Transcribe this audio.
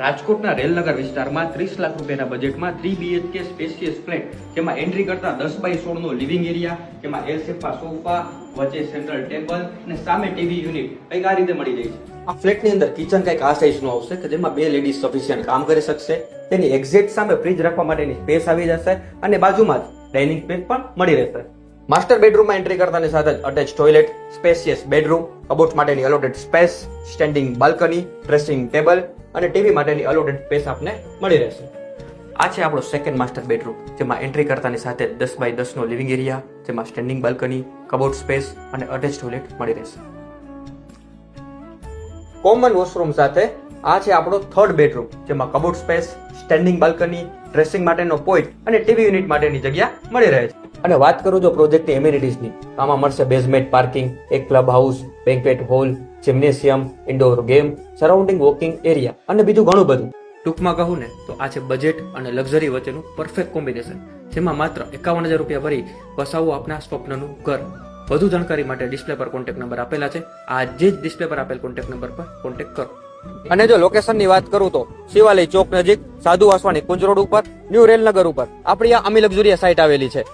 રાજકોટના રેલનગર વિસ્તારમાં ત્રીસ લાખ રૂપિયાના બજેટમાં થ્રી બીએચકે સ્પેશિયસ ફ્લેટ, જેમાં એન્ટ્રી કરતા દસ બાય સોળનો લિવિંગ એરિયા જેમાં એલ સેફા સોફા વચ્ચે સેન્ટ્રલ ટેબલ અને સામે ટીવી યુનિટ કંઈક આ રીતે મળી જાય છે. આ ફ્લેટની અંદર કિચન કંઈક આ સાઇઝનું આવશે, કે જેમાં બે લેડીઝ સફિશિયન્ટ કામ કરી શકશે. તેની એક્ઝેક્ટ સામે ફ્રીજ રાખવા માટેની સ્પેસ આવી જશે અને બાજુમાં જ ડાઇનિંગ સ્પેસ પણ મળી રહેશે. માસ્ટર બેડરૂમમાં એન્ટ્રી કરતાની સાથે જ attach toilet spacious bedroom cupboard માટેની allotted space standing balcony dressing table અને ટીવી માટેની અલોટેડ સ્પેસ આપને મળી રહેશે. આ છે આપણો સેકન્ડ માસ્ટર બેડરૂમ જેમાં એન્ટ્રી કરતાની સાથે દસ બાય દસનો લિવિંગ એરિયા જેમાં સ્ટેન્ડિંગ બાલ્કની કબોર્ડ સ્પેસ અને અટેચ ટોયલેટ મળી રહેશે. કોમન વોશરૂમ સાથે આ છે આપણો થર્ડ બેડરૂમ જેમાં cupboard space standing balcony dressing માટેનો પોઈન્ટ અને ટીવી યુનિટ માટેની જગ્યા મળી રહે છે. અને વાત કરું જો પ્રોજેક્ટની એમ્યુનિટીઝની આમાં મળશે બેઝમેન્ટ પાર્કિંગ એક club house banquet hall gymnasium indoor game surrounding walking area અને બીજું ઘણું બધું. ટૂંકમાં કહું ને તો આ છે બજેટ અને લક્ઝરી વચ્ચેનું પરફેક્ટ કોમ્બિનેશન જેમાં માત્ર એકાવન હજાર રૂપિયા ભરી વસાવો આપના સ્વપ્નનું ઘર. વધુ જાણકારી માટે ડિસ્પ્લે પર કોન્ટેક્ટ નંબર આપેલા છે. આજે જ ડિસ્પ્લે પર આપેલ કોન્ટેક્ટ નંબર પર કોન્ટેક્ટ કરો. અને જો લોકેશનની વાત કરું તો શિવાલય ચોક નજીક સાધુ વાસવાની કુંજ રોડ ઉપર ન્યૂ રેલનગર ઉપર. આપણી આ અમી લક્ઝુરિયા સાઇટ આવેલી છે.